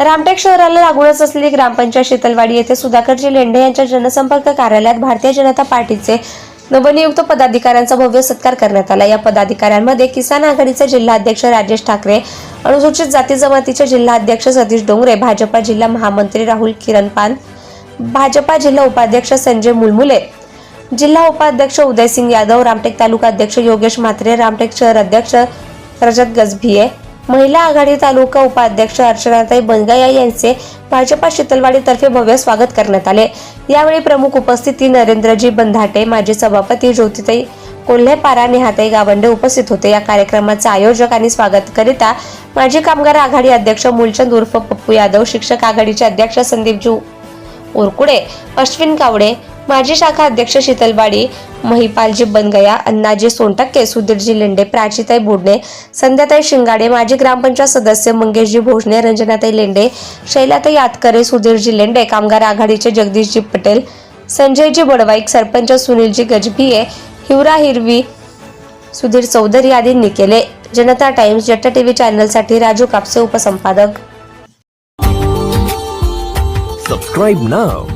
रामटेक शहराला लागूनच असलेली ग्रामपंचायत शीतलवाडी येथे सुधाकरजी लेंडे यांच्या जनसंपर्क कार्यालयात भारतीय जनता पार्टीचे नवनियुक्त पदाधिकाऱ्यांचा भव्य सत्कार करण्यात आला. या पदाधिकाऱ्यांमध्ये किसान आघाडीचे जिल्हाध्यक्ष राजेश ठाकरे अनुसूचित जाती जमातीचे जिल्हाध्यक्ष सतीश डोंगरे भाजपा जिल्हा महामंत्री राहुल किरण पान भाजपा जिल्हा उपाध्यक्ष संजय मुलमुले जिल्हा उपाध्यक्ष उदयसिंग यादव रामटेक तालुका अध्यक्ष योगेश म्हात्रे रामटेक शहर अध्यक्ष रजत गजभिये महिला आघाडी तालुका उपाध्यक्ष अर्चनाताई बनगाया यांचे भाजपा शीतलवाडीतर्फे भव्य स्वागत करण्यात आले. यावेळी प्रमुख उपस्थिती नरेंद्रजी बंधाटे माजी सभापती ज्योतिताई कोल्हेपारा नेहाताई गावंडे उपस्थित होते. या कार्यक्रमाचे आयोजक आणि स्वागत करिता माजी कामगार आघाडी अध्यक्ष मूलचंद उर्फ पप्पू यादव शिक्षक आघाडीचे अध्यक्ष संदीपजी उरकुडे अश्विन कावडे माजी शाखा अध्यक्ष शीतलवाडी महिपालजी बनगया अण्णाजी सोनटक्के सुधीरजी लेंडे प्राचीताई बोडणे संध्याताई शिंगाडे माजी ग्रामपंचायत सदस्य मंगेशजी भोजने रंजनाताई लेंडे शैलाताई आतकरे सुधीरजी लेंडे कामगार आघाडीचे जगदीशजी पटेल संजयजी बडवाईक सरपंच सुनीलजी गजभिये हिवरा हिरवी सुधीर चौधरी आदींनी केले जनता टाइम्स जट्टा टीव्ही चॅनलसाठी राजू कापसे उपसंपादक. सबस्क्राईब नाव